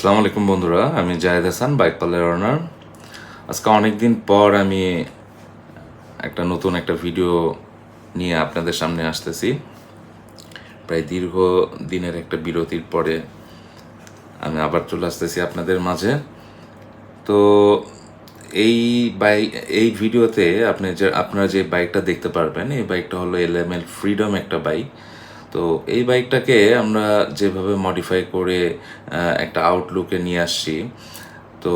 আসসালামু আলাইকুম বন্ধুরা, আমি Zahed Hasan, bike parlour owner আজকে অনেক দিন পর আমি একটা নতুন একটা ভিডিও নিয়ে আপনাদের সামনে আসতেছি। প্রায় দীর্ঘ দিনের একটা বিরতির পরে আমি আবার চলে আসতেছি আপনাদের মাঝে। তো এই বাইক এই ভিডিওতে আপনি যে আপনারা যে বাইকটা দেখতে পারবেন, এই বাইকটা হলো এল এম এল ফ্রিডম একটা বাইক। তো এই বাইকটাকে আমরা যেভাবে মডিফাই করে একটা আউটলুকে নিয়ে আসছি, তো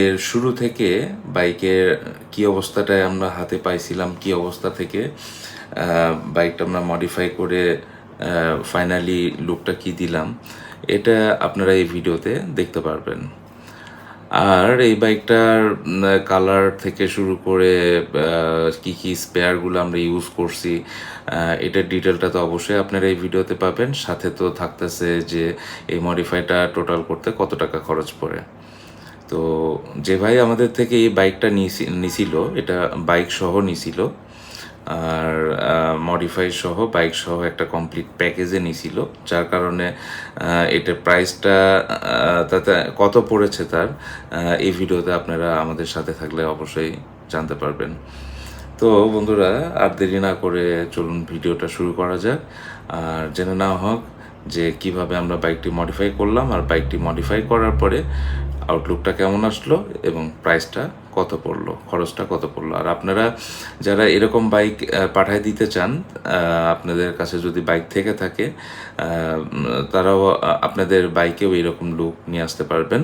এর শুরু থেকে বাইকের কি অবস্থাটায় আমরা হাতে পাইছিলাম, কি অবস্থা থেকে বাইকটা আমরা মডিফাই করে ফাইনালি লুকটা কি দিলাম, এটা আপনারা এই ভিডিওতে দেখতে পারবেন। আর এই বাইকটার কালার থেকে শুরু করে কি কি স্পেয়ারগুলো আমরা ইউজ করছি এটার ডিটেলটা তো অবশ্যই আপনারা এই ভিডিওতে পাবেন। সাথে তো থাকতেছে যে এই মডিফাইটা টোটাল করতে কত টাকা খরচ পড়ে। তো যে ভাই আমাদের থেকে এই বাইকটা নিছিল, এটা বাইক সহ নিছিল আর মডিফাই সহ বাইক সহ একটা কমপ্লিট প্যাকেজে নিছিল, যার কারণে এটার প্রাইসটা তাতে কত পড়েছে তার এই ভিডিওতে আপনারা আমাদের সাথে থাকলে অবশ্যই জানতে পারবেন। তো বন্ধুরা, আর দেরি না করে চলুন ভিডিওটা শুরু করা যাক। আর জেনে নেওয়া হোক যে কীভাবে আমরা বাইকটি মডিফাই করলাম, আর বাইকটি মডিফাই করার পরে আউটলুকটা কেমন আসলো এবং প্রাইসটা কত পড়ল? খরচটা কত পড়ল? আর আপনারা যারা এরকম বাইক পাঠায় দিতে চান আপনাদের কাছে যদি বাইক থেকে থাকে তারাও আপনাদের বাইকেও এরকম লুক নিয়ে আসতে পারবেন।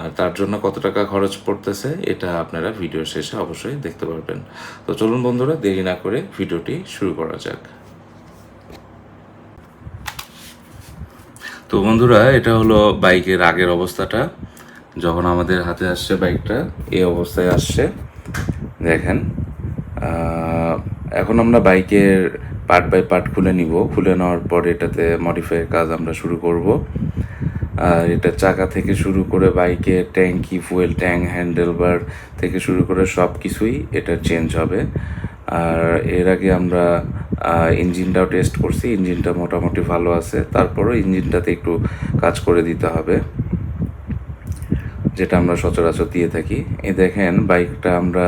আর তার জন্য কত টাকা খরচ পড়তেছে, এটা আপনারা ভিডিও শেষে অবশ্যই দেখতে পারবেন। তো চলুন বন্ধুরা, দেরি না করে ভিডিওটি শুরু করা যাক। তো বন্ধুরা, এটা হলো বাইকের আগের অবস্থাটা। যখন আমাদের হাতে আসছে বাইকটা, এই অবস্থায় আসছে। দেখেন এখন আমরা বাইকের পার্ট বাই পার্ট খুলে নিব। খুলে নেওয়ার পর এটাতে মডিফাইয়ের কাজ আমরা শুরু করব। আর এটা চাকা থেকে শুরু করে বাইকের ট্যাঙ্কি ফুয়েল ট্যাঙ্ক হ্যান্ডেলবার থেকে শুরু করে সব কিছুই এটা চেঞ্জ হবে। আর এর আগে আমরা ইঞ্জিনটাও টেস্ট করছি। ইঞ্জিনটা মোটামুটি ভালো আছে। তারপরও ইঞ্জিনটাতে একটু কাজ করে দিতে হবে। যেটা আমরা সচরাচর দিয়ে থাকি। এ দেখেন বাইকটা আমরা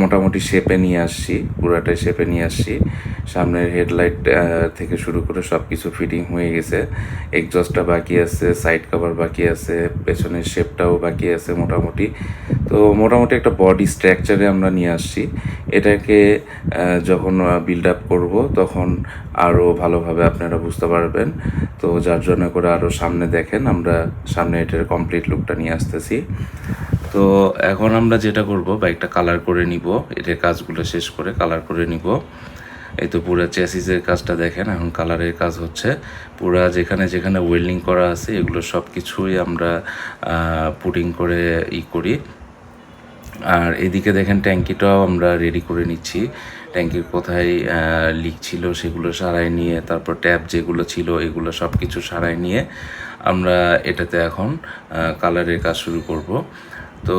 মোটামুটি শেপে নিয়ে আসছি পুরাটাই শেপে নিয়ে আসছি। সামনের হেডলাইট থেকে শুরু করে সব কিছু ফিটিং হয়ে গেছে। এক্সজস্টটা বাকি আছে সাইড কভার বাকি আছে, পেছনের শেপটাও বাকি আছে মোটামুটি। তো মোটামুটি একটা বডি স্ট্রাকচারে আমরা নিয়ে আসছি। এটাকে যখন বিল্ড আপ করব, তখন আরও ভালোভাবে আপনারা বুঝতে পারবেন। তো যার জন্য করে আরও সামনে দেখেন, আমরা সামনে এটার কমপ্লিট লুকটা নিয়ে আসতেছি। তো এখন আমরা যেটা করব বাইকটা কালার করে নিব। এটার কাজগুলো শেষ করে কালার করে নিব। এই তো পুরো চ্যাসিসের কাজটা দেখেন, এখন কালারের কাজ হচ্ছে। পুরা যেখানে যেখানে ওয়েল্ডিং করা আছে, এগুলো সব কিছুই আমরা পুটিং করে ই করি। আর এদিকে দেখেন ট্যাঙ্কিটাও আমরা রেডি করে নিচ্ছি। ট্যাঙ্কির কোথায় লিক ছিল সেগুলো সারাই নিয়ে, তারপর ট্যাপ যেগুলো ছিল এগুলো সব কিছু সারাই নিয়ে আমরা এটাতে এখন কালারের কাজ শুরু করব। তো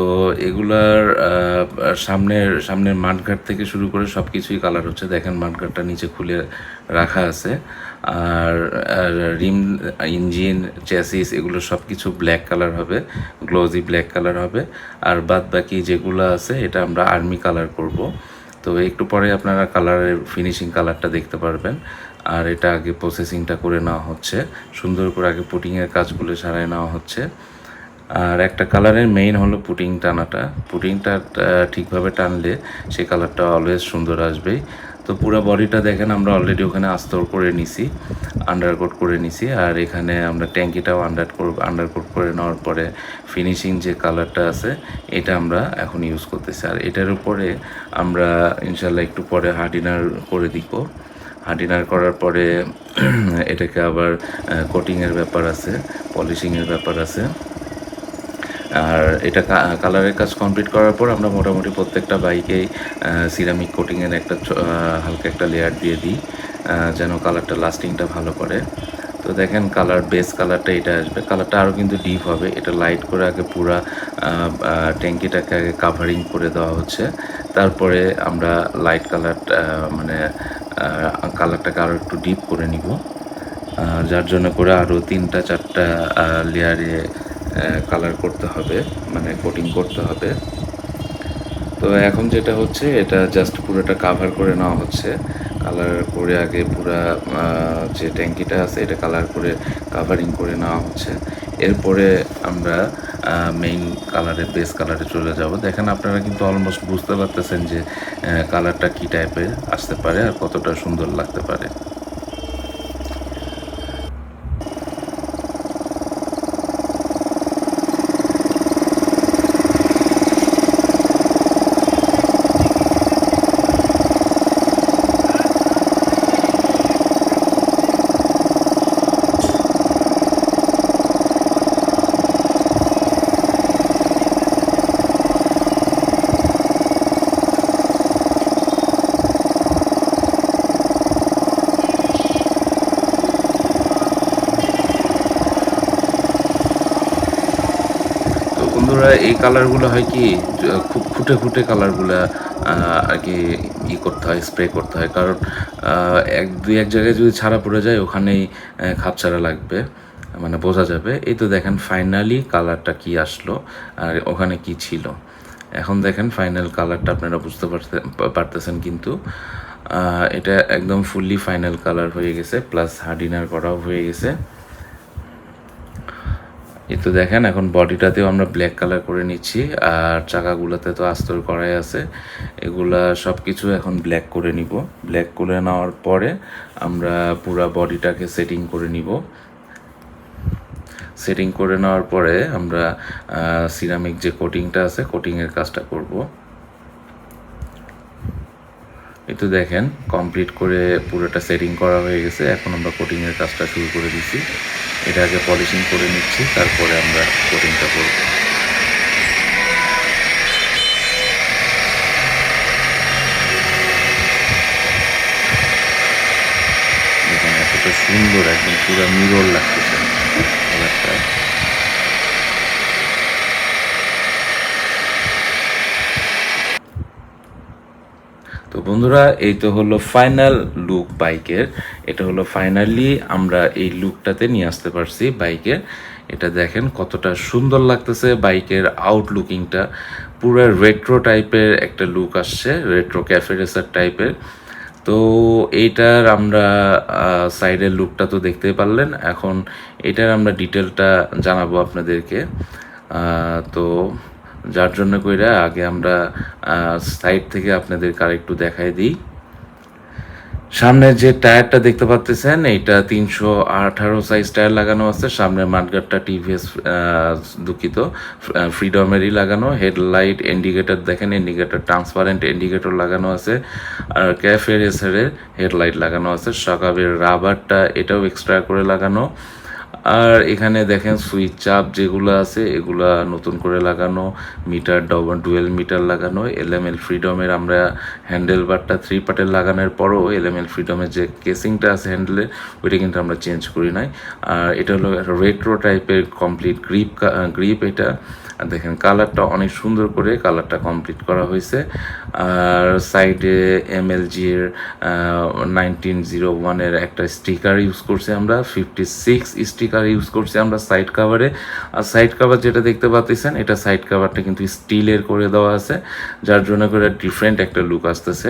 এগুলার সামনের সামনের মাঠঘাট থেকে শুরু করে সব কিছুই কালার হচ্ছে। দেখেন মাঠঘাটটা নিচে খুলে রাখা আছে। আর রিম, ইঞ্জিন চ্যাসিস এগুলো সব কিছু ব্ল্যাক কালার হবে গ্লোজি ব্ল্যাক কালার হবে। আর বাদ বাকি যেগুলো আছে, এটা আমরা আর্মি কালার করব। তো একটু পরে আপনারা কালারের ফিনিশিং কালারটা দেখতে পারবেন। আর এটা আগে প্রসেসিংটা করে নেওয়া হচ্ছে। সুন্দর করে আগে পুটিংয়ের কাজগুলো সারাই নেওয়া হচ্ছে। আর একটা কালারের মেইন হলো পুটিং টানাটা। পুটিংটা ঠিকভাবে টানলে সেই কালারটা অলওয়েজ সুন্দর আসবেই। তো পুরো বডিটা দেখেন, আমরা অলরেডি ওখানে আস্তর করে নিছি আন্ডারকোট করে নিছি, আর এখানে আমরা ট্যাঙ্কিটাও আন্ডার আন্ডারকোট করে নেওয়ার পরে ফিনিশিং যে কালারটা আছে, এটা আমরা এখন ইউজ করতেছি। আর এটার উপরে আমরা ইনশাল্লাহ একটু পরে হার্ডিনার করে দিব। হার্ডিনার করার পরে এটাকে আবার কোটিংয়ের ব্যাপার আছে পলিশিংয়ের ব্যাপার আছে। আর এটা কালারের কাজ কমপ্লিট করার পর আমরা মোটামুটি প্রত্যেকটা বাইকেই সিরামিক কোটিংয়ের একটা হালকা একটা লেয়ার দিয়ে দিই যেন কালারটা লাস্টিংটা ভালো করে। তো দেখেন কালার বেস কালারটা এটা আসবে। কালারটা আরও কিন্তু ডিপ হবে। এটা লাইট করে আগে পুরা ট্যাঙ্কিটাকে আগে কাভারিং করে দেওয়া হচ্ছে। তারপরে আমরা লাইট কালার মানে কালারটাকে আরও একটু ডিপ করে নিব। যার জন্য করে আরও তিনটা, চারটা লেয়ারে কালার করতে হবে মানে কোটিং করতে হবে। তো এখন যেটা হচ্ছে, এটা জাস্ট পুরোটা কাভার করে নেওয়া হচ্ছে। কালার করে আগে পুরা যে ট্যাঙ্কিটা আছে, এটা কালার করে কাভারিং করে নেওয়া হচ্ছে। এরপরে আমরা মেইন কালারের বেস কালারে চলে যাব। দেখেন আপনারা কিন্তু অলমোস্ট বুঝতে পারতেছেন যে কালারটা কী টাইপের আসতে পারে আর কতটা সুন্দর লাগতে পারে তো বন্ধুরা এই কালারগুলো হয় কি, খুব ফুটে ফুটে কালারগুলো আর কি ই করতে হয় স্প্রে করতে হয়। কারণ এক, দুই, এক জায়গায় যদি ছাড়া পড়ে যায়, ওখানেই খাপছাড়া লাগবে মানে বোঝা যাবে। এই তো দেখেন ফাইনালি কালারটা কি আসলো, আর ওখানে কি ছিল। এখন দেখেন ফাইনাল কালারটা আপনারা বুঝতে পারতে, পারতেছেন কিন্তু এটা একদম ফুললি ফাইনাল কালার হয়ে গেছে প্লাস হার্ডিনার করাও হয়ে গেছে। এই তো দেখেন, এখন বডিটাতেও আমরা ব্ল্যাক কালার করে নিচ্ছি, আর চাকাগুলোতে তো আস্তর করাই আছে। এগুলা সব কিছু এখন ব্ল্যাক করে নিব। ব্ল্যাক করে নেওয়ার পরে আমরা পুরা বডিটাকে সেটিং করে নিব। সেটিং করে নেওয়ার পরে আমরা সিরামিক যে কোটিংটা আছে কোটিংয়ের কাজটা করব। তো দেখেন কমপ্লিট করে পুরোটা সেটিং করা হয়ে গেছে। এখন আমরা কোটিংয়ের কাজটা শুরু করে দিচ্ছি এটা আগে পলিশিং করে নিচ্ছি, তারপরে আমরা কোটিংটা করব। এতটা সুন্দর, একদম পুরো মিরল লাগতেছে। কালারটা তো বন্ধুরা এই তো হলো ফাইনাল লুক বাইকের। এটা হলো ফাইনালি আমরা এই লুকটাতে নিয়ে আসতে পারছি বাইকের। এটা দেখেন কতটা সুন্দর লাগতেছে বাইকের আউটলুকিংটা পুরো রেট্রো টাইপের একটা লুক আসছে রেট্রো ক্যাফে রেসার টাইপের তো এইটার আমরা সাইডের লুকটা তো দেখতেই পারলেন। এখন এটার আমরা ডিটেলটা জানাব আপনাদেরকে। তো যার জন্য কইরা আগে আমরা সাইড থেকে আপনাদেরকে আরেকটু দেখাই দিই। সামনে যে টায়ারটা দেখতে পাচ্ছেন এইটা তিনশো আঠারো সাইজ টায়ার লাগানো আছে। সামনের মাঠগাটটা টিভিএস দুঃখিত ফ্রিডমেরই লাগানো। হেডলাইট ইন্ডিকেটর দেখেন ইন্ডিকেটর ট্রান্সপারেন্ট ইন্ডিকেটর লাগানো আছে। আর ক্যাফে রেসারের হেডলাইট লাগানো আছে। সকাবের রাবারটা এটাও এক্সট্রা করে লাগানো। আর এখানে দেখেন সুইচ চাপ যেগুলো আছে, এগুলা নতুন করে লাগানো, মিটার ডবল ডুয়েল মিটার লাগানো, এলএমএল ফ্রিডমের আমরা হ্যান্ডেল বারটা থ্রি পার্টের লাগানোর পরও এলএমএল ফ্রিডমের যে কেসিংটা আছে হ্যান্ডেলে ওইটা কিন্তু আমরা চেঞ্জ করি নাই। আর এটা হলো রেট্রো টাইপের কমপ্লিট গ্রিপ গ্রিপ এটা। আর দেখেন কালারটা অনেক সুন্দর করে কালারটা কমপ্লিট করা হয়েছে। আর সাইডে এম নাইনটিন জিরো ওয়ানের একটা স্টিকার ইউজ করছি আমরা ফিফটি সিক্স স্টিকার ইউজ করছি আমরা সাইড কাভারে আর সাইড কাভার যেটা দেখতে পাচ্ছেন, এটা সাইড কাভারটা কিন্তু স্টিলের করে দেওয়া আছে, যার জন্য করে ডিফারেন্ট একটা লুক আসতেছে।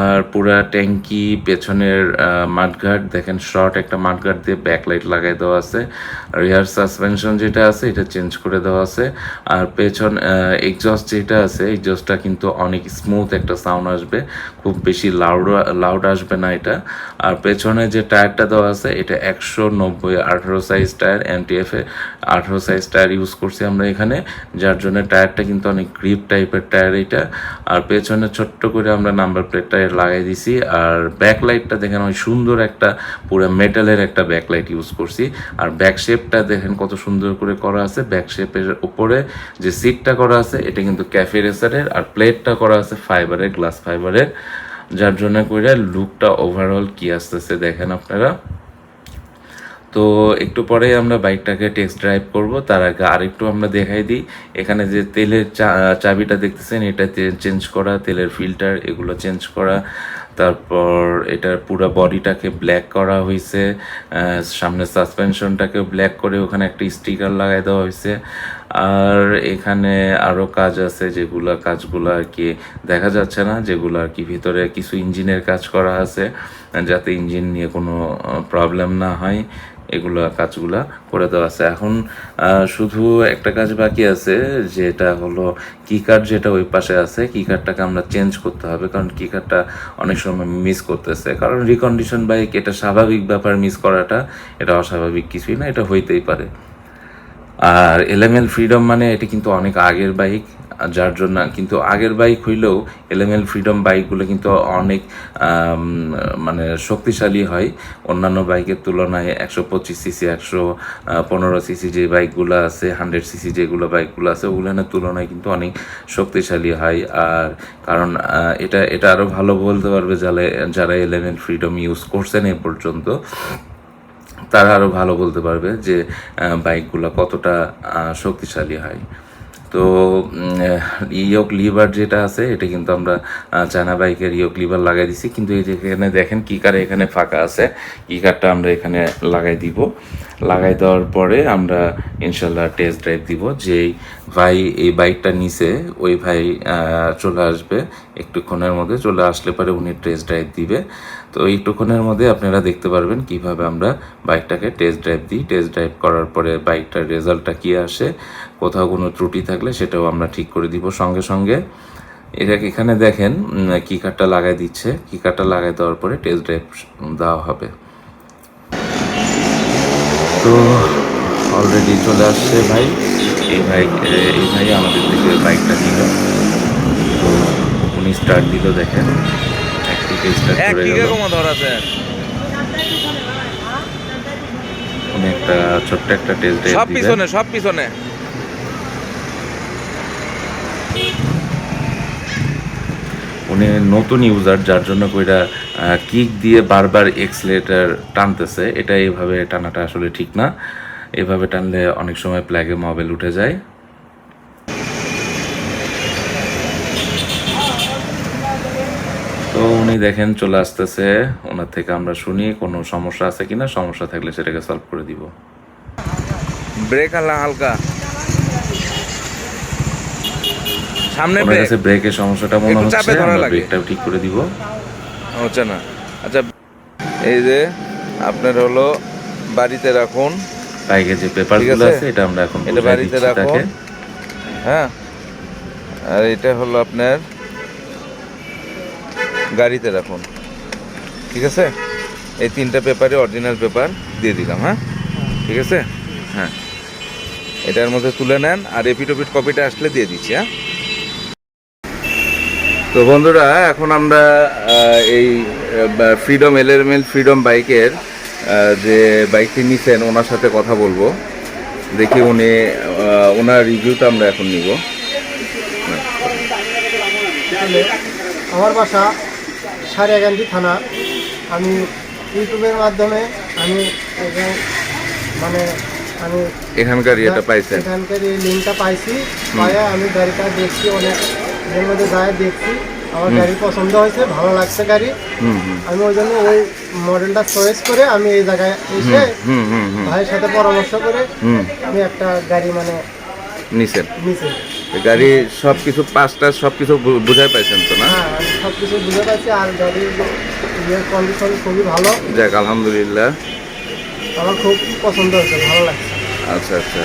আর পুরা ট্যাঙ্কি, পেছনের মাঠঘাট, দেখেন শর্ট একটা মাঠঘাট দিয়ে ব্যাকলাইট লাগাই দেওয়া আছে। রিয়ার সাসপেনশন যেটা আছে, এটা চেঞ্জ করে দেওয়া আছে। আর পেছন এক্সস্ট যেটা আছে এক্সস্টটা কিন্তু অনেক স্মুথ একটা সাউন্ড আসবে। খুব বেশি লাউড লাউড আসবে না এটা। আর পেছনে যে টায়ারটা দেওয়া আছে, এটা একশো নব্বই আঠারো সাইজ টায়ার এমটিএফ এ আঠারো সাইজ টায়ার ইউজ করছি আমরা এখানে। যার জন্য টায়ারটা কিন্তু অনেক গ্রিপ টাইপের টায়ার এটা। আর পেছনে ছোট্ট করে আমরা নাম্বার প্লেটটা লাগাই দিছি। আর ব্যাক লাইটটা দেখেন, ওই সুন্দর একটা পুরো মেটালের একটা ব্যাকলাইট ইউজ করছি। আর ব্যাক শেপটা দেখেন কত সুন্দর করে করা আছে। ব্যাক শেপের উপরে যে সিটটা করা আছে, এটা কিন্তু ক্যাফে রেসারের আর প্লেটটা করা আছে ফাইবারের গ্লাস ফাইবারের যার জন্য করে লুকটা ওভারঅল কি আসতেছে দেখেন আপনারা। তো একটু পরেই আমরা বাইকটাকে টেস্ট ড্রাইভ করব। তার আগে আরেকটু আমরা দেখাই দিই। এখানে যে তেলের চাবিটা দেখতেছেন, এটা চেঞ্জ করা, তেলের ফিল্টার এগুলো চেঞ্জ করা। তারপর এটার পুরো বডিটাকে ব্ল্যাক করা হয়েছে সামনে সাসপেনশনটাকে ব্ল্যাক করে ওখানে একটা স্টিকার লাগাই দেওয়া হয়েছে আর এখানে আরও কাজ আছে, যেগুলো কাজগুলো আর কি দেখা যাচ্ছে না, যেগুলো আর কি ভিতরে কিছু ইঞ্জিনের কাজ করা আছে। যাতে ইঞ্জিন নিয়ে কোনো প্রবলেম না হয়। এগুলো কাজগুলা করে দেওয়া আছে। এখন শুধু একটা কাজ বাকি আছে, যেটা হলো কি কার্ড যেটা ওই পাশে আছে কি কার্ডটাকে আমরা চেঞ্জ করতে হবে, কারণ কি কার্ডটা অনেক সময় মিস করতেছে। কারণ রিকন্ডিশন বাইক এটা স্বাভাবিক ব্যাপার মিস করাটা, এটা অস্বাভাবিক কিছুই না, এটা হইতেই পারে। আর এলএমএল ফ্রিডম মানে এটা কিন্তু অনেক আগের বাইক যার জন্য, কিন্তু আগের বাইক হইলেও এলএমএল ফ্রিডম বাইকগুলো কিন্তু অনেক মানে শক্তিশালী হয়। অন্যান্য বাইকের তুলনায় একশো পঁচিশ সিসি একশো পনেরো সিসি যে বাইকগুলো আছে হান্ড্রেড সিসি যেগুলো বাইকগুলো আছে, ওগুলোর তুলনায় কিন্তু অনেক শক্তিশালী হয়। আর কারণ এটা এটা আরও ভালো বলতে পারবে যারা যারা এলএমএল ফ্রিডম ইউজ করছেন এ পর্যন্ত, তারা আরও ভালো বলতে পারবে যে বাইকগুলো কতটা শক্তিশালী হয়। তো ইয়ক লিভার যেটা আছে, এটা কিন্তু আমরা চায়না বাইকের ইয়ক লিভার লাগাই দিছি। কিন্তু এখানে দেখেন কি কার এখানে ফাঁকা আছে, কি কারটা আমরা এখানে লাগাই দিব। লাগাই দেওয়ার পরে আমরা ইনশাল্লাহ টেস্ট ড্রাইভ দিব। যেই ভাই এই বাইকটা নিছে, ওই ভাই চলে আসবে। একটুক্ষণের মধ্যে চলে আসলে পরে উনি টেস্ট ড্রাইভ দিবে। তো এইটুক্ষণের মধ্যে আপনারা দেখতে পারবেন কীভাবে আমরা বাইকটাকে টেস্ট ড্রাইভ দিই। টেস্ট ড্রাইভ করার পরে বাইকটার রেজাল্টটা কী আসে, কোথাও কোনো ত্রুটি থাকলে সেটাও আমরা ঠিক করে দিব সঙ্গে সঙ্গে। এটা এখানে দেখেন কি কার্ডটা লাগাই দিচ্ছে। কি কার্ডটা লাগাই দেওয়ার পরে টেস্ট ড্রাইভ দেওয়া হবে। তো অলরেডি চলে আসছে ভাই। এই ভাই এই ভাই আমাদের দিকে বাইকটা নিল। তো উনি স্টার্ট দিল দেখেন। একদিকে স্টার্ট করে গেল। উনি একটা ছোট্ট একটা টেস্ট সব পিছনে সব পিছনে। উনি নতুন ইউজার যার জন্য কইরা কিক দিয়ে বারবার এক্সলেটার টানতেছে, এটা এইভাবে টানাটা আসলে ঠিক না। এভাবে টানলে অনেক সময় প্ল্যাগে মোবাইল উঠে যায়। তো উনি দেখেন, চলে আসতেছে। ওনার থেকে আমরা শুনি কোনো সমস্যা আছে কিনা, সমস্যা থাকলে সেটাকে সলভ করে দিব। ব্রেক হালকা হালকা। সামনে ব্রেক কাছে ব্রেকের সমস্যাটা মনে হচ্ছে আমরা। ব্রেকটাও ঠিক করে দিব। হচ্ছে না। আচ্ছা এই যে আপনার হলো বাড়িতে রাখুন। বাইকে যে পেপারগুলো? আছে? এটা আমরা এখন এটা বাড়িতে রাখুন। হ্যাঁ। আর এটা হলো আপনার গাড়িতে রাখুন। ঠিক আছে? এই তিনটা পেপারে অরিজিনাল পেপার দিয়ে দিলাম হ্যাঁ? ঠিক আছে? হ্যাঁ। এটার মধ্যে তুলে নেন আর এপিটোপিট কপিটা আসলে দিয়ে দিচ্ছি হ্যাঁ? তো বন্ধুরা এখন আমরা এই ফ্রিডম এলএমএল ফ্রিডম বাইকের যে বাইকটি নিছেন ওনার সাথে কথা বলব। দেখি উনি ওনার রিভিউটা আমরা এখন নিব। আমার বাসা সারিয়াগান্ধী থানা। আমি ইউটিউবের মাধ্যমে আমি মানে আমি এখানকার ইয়েটা পাইছেন। এখানকার এই লিঙ্কটা পাইছি। পাইয়া আমি গাড়িটা দেখছি অনেক। এর মধ্যে যায় দেখছি। আমার গাড়ি পছন্দ হয়েছে ভালো লাগছে গাড়ি। আমি ওই জন্য ওই মডেলটা চয়েস করে আমি এই জায়গায় এসে হুম হুম হুম ভাইয়ের সাথে পরামর্শ করে হুম। আমি একটা গাড়ি মানে নিছেন নিছি। গাড়ি সব কিছু পাঁচটা সব কিছু বুঝাই পাইছেন তো না? হ্যাঁ সব কিছু বুঝে পাইছি আর গাড়ির কন্ডিশন খুবই ভালো। যাক আলহামদুলিল্লাহ। আমার খুব পছন্দ হয়েছে ভালো লাগছে। আচ্ছা আচ্ছা।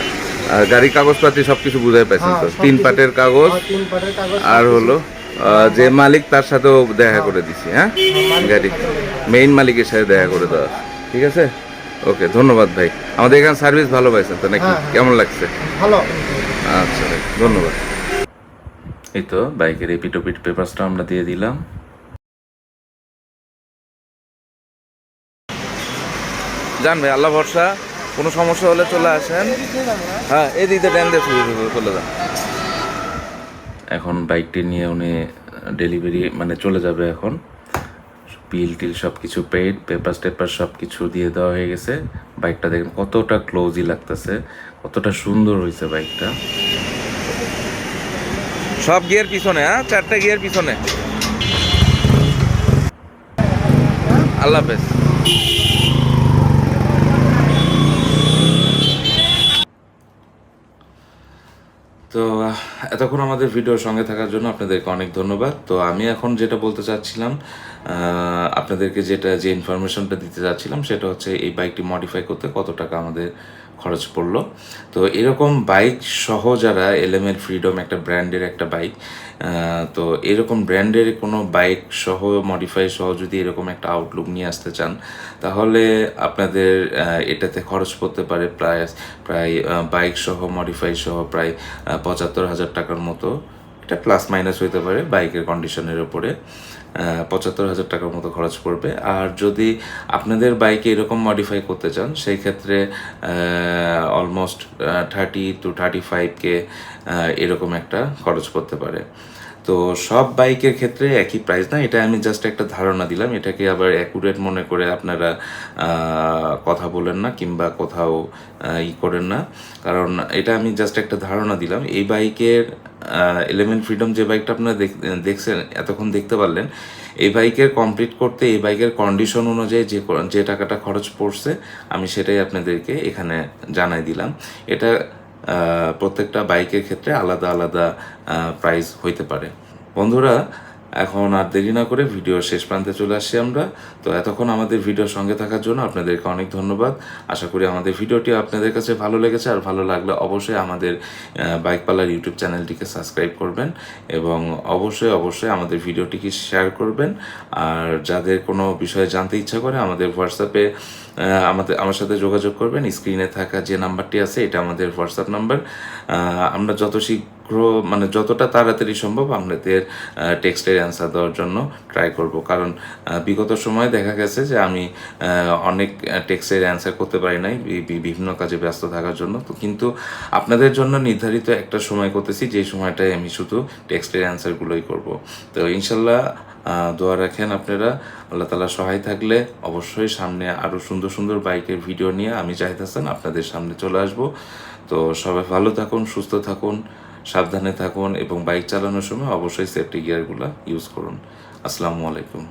আর গাড়ির কাগজপাতি সব কিছু বুঝাই পাইছেন হ্যাঁ, তো? তিন পাটের কাগজ আমার তিন পাটের কাগজ আর হলো যে মালিক তার সাথেও দেখা করে দিছি হ্যাঁ? গাড়ি। মেইন মালিকের সাথে দেখা করে দেওয়া। ঠিক আছে? ওকে ধন্যবাদ ভাই। আমাদের এখানে সার্ভিস ভালো পাইছেন তো নাকি? হ্যাঁ, হ্যাঁ। কেমন লাগছে? ভালো। আচ্ছা ভাই ধন্যবাদ। এই তো বাইকের এপিটোপিট পেপারসটা আমরা দিয়ে দিলাম। যান ভাই আল্লাহ ভরসা। কোনো সমস্যা হলে চলে আসেন। হ্যাঁ এই দিকটা ড্যান দিয়ে চলে যান। এখন বাইকটি নিয়ে উনি ডেলিভারি মানে চলে যাবে এখন। বিল টিল সব কিছু পেড পেপার টেপার সব কিছু দিয়ে দেওয়া হয়ে গেছে। বাইকটা দেখেন কতটা ক্লোজই লাগতেছে কতটা সুন্দর হয়েছে বাইকটা। সব গিয়ার পিছনে হ্যাঁ? চারটা গিয়ার পিছনে। আল্লাহ হাফেজ। তো এতক্ষণ আমাদের ভিডিওর সঙ্গে থাকার জন্য আপনাদেরকে অনেক ধন্যবাদ। তো আমি এখন যেটা বলতে চাচ্ছিলাম আপনাদেরকে যেটা যে ইনফরমেশনটা দিতে চাচ্ছিলাম, সেটা হচ্ছে এই বাইকটি মডিফাই করতে কত টাকা আমাদের খরচ পড়ল। তো এরকম বাইক সহ যারা এলএমএল ফ্রিডম একটা ব্র্যান্ডের একটা বাইক তো এরকম ব্র্যান্ডের কোনো বাইক সহ মডিফাই সহ যদি এরকম একটা আউটলুক নিয়ে আসতে চান, তাহলে আপনাদের এটাতে খরচ পড়তে পারে প্রায় প্রায় বাইক সহ মডিফাই সহ প্রায় পঁচাত্তর হাজার টাকার মতো। এটা প্লাস মাইনাস হইতে পারে বাইকের কন্ডিশনের ওপরে পঁচাত্তর হাজার টাকার মতো খরচ পড়বে। আর যদি আপনাদের বাইকে এরকম মডিফাই করতে চান, সেই ক্ষেত্রে অলমোস্ট থার্টি টু থার্টি ফাইভকে এরকম একটা খরচ পড়তে পারে। তো সব বাইকের ক্ষেত্রে একই প্রাইস না? এটা আমি জাস্ট একটা ধারণা দিলাম। এটাকে আবার অ্যাকুরেট মনে করে আপনারা কথা বলেন না কিংবা কোথাও ই করেন না। কারণ এটা আমি জাস্ট একটা ধারণা দিলাম। এই বাইকের এলিমেন্ট ফ্রিডম যে বাইকটা আপনারা দেখ- দেখছেন, এতক্ষণ দেখতে পারলেন, এই বাইকের কমপ্লিট করতে, এই বাইকের কন্ডিশন অনুযায়ী যে যে টাকাটা খরচ পড়ছে, আমি সেটাই আপনাদেরকে এখানে জানাই দিলাম। এটা প্রত্যেকটা বাইকের ক্ষেত্রে আলাদা আলাদা প্রাইস হইতে পারে। বন্ধুরা, এখন আর দেরি না করে ভিডিওর শেষ প্রান্তে চলে আসছি আমরা। তো এতক্ষণ আমাদের ভিডিওর সঙ্গে থাকার জন্য আপনাদেরকে অনেক ধন্যবাদ। আশা করি আমাদের ভিডিওটি আপনাদের কাছে ভালো লেগেছে। আর ভালো লাগলে অবশ্যই আমাদের বাইক পালার ইউটিউব চ্যানেলটিকে সাবস্ক্রাইব করবেন এবং অবশ্যই অবশ্যই আমাদের ভিডিওটিকে শেয়ার করবেন। আর যাদের কোনো বিষয়ে জানতে ইচ্ছা করে আমাদের হোয়াটসঅ্যাপে আমাদের আমার সাথে যোগাযোগ করবেন। স্ক্রিনে থাকা যে নাম্বারটি আছে, এটা আমাদের হোয়াটসঅ্যাপ নাম্বার। আমরা যত শীঘ্র মানে যতটা তাড়াতাড়ি সম্ভব আপনাদের টেক্সটের অ্যান্সার দেওয়ার জন্য ট্রাই করব। কারণ বিগত সময়ে দেখা গেছে যে আমি অনেক টেক্সটের অ্যান্সার করতে পারি নাই বিভিন্ন কাজে ব্যস্ত থাকার জন্য। তো কিন্তু আপনাদের জন্য নির্ধারিত একটা সময় করতেছি, যে সময়টায় আমি শুধু টেক্সটের অ্যান্সারগুলোই করব। তো ইনশাল্লাহ দোয়া রাখেন আপনারা। আল্লাহ তালা সহায় থাকলে অবশ্যই সামনে আরও সুন্দর সুন্দর বাইকের ভিডিও নিয়ে আমি জাহিদ হাসান আপনাদের সামনে চলে আসব। তো সবাই ভালো থাকুন, সুস্থ থাকুন, সাবধানে থাকুন এবং বাইক চালানোর সময় অবশ্যই সেফটি গিয়ারগুলো ইউজ করুন। আসসালামু আলাইকুম।